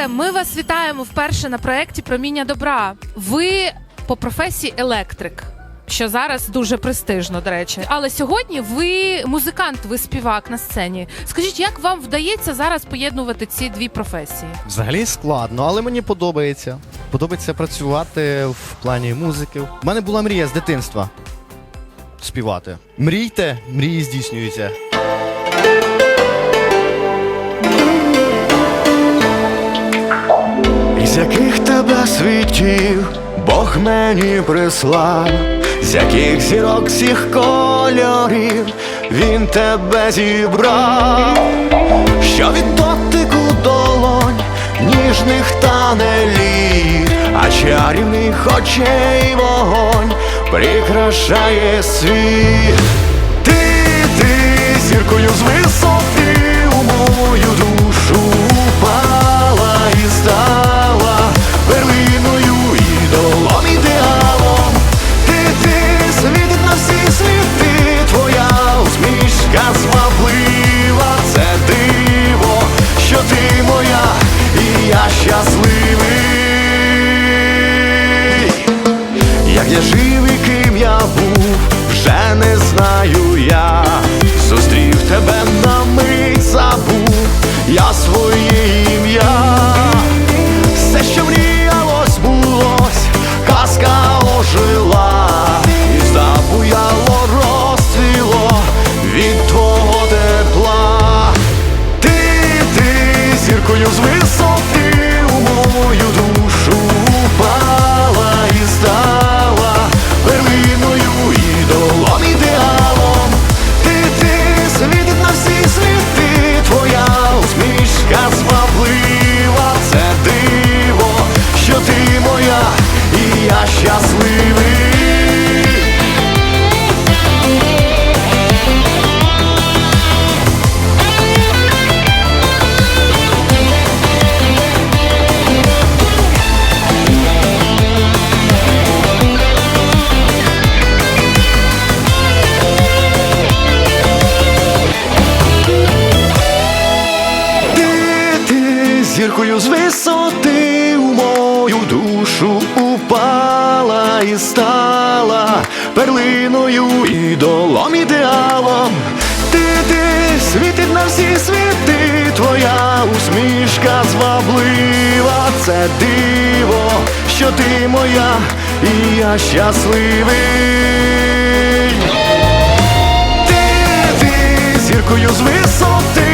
Слухайте, ми вас вітаємо вперше на проєкті Проміння добра. Ви по професії електрик. Що зараз дуже престижно, до речі. Але сьогодні ви музикант, ви співак на сцені. Скажіть, як вам вдається зараз поєднувати ці дві професії? Взагалі складно, але мені подобається. Подобається працювати в плані музики. У мене була мрія з дитинства співати. Мрійте, мрії здійснюються. Із яких тебе світів Бог мені прислав, з яких зірок всіх кольорів Він тебе зібрав, що від дотику долонь ніжних тане лід, а чарівних очей вогонь прикрашає світ. Щасливий. Як я жив і ким я був, вже не знаю я. Зустрів тебе на мить забув, я своє ім'я. Все, що мріялось, збулось, казка ожила, забуяло, розцвіло від твого тепла. Ти, ти зіркою з висоти зіркою з висоти у мою душу упала і стала перлиною ідолом ідеалом. Ти, ти світить на всі світи, твоя усмішка зваблива, це диво, що ти моя, і я щасливий. Ти, ти зіркою з висоти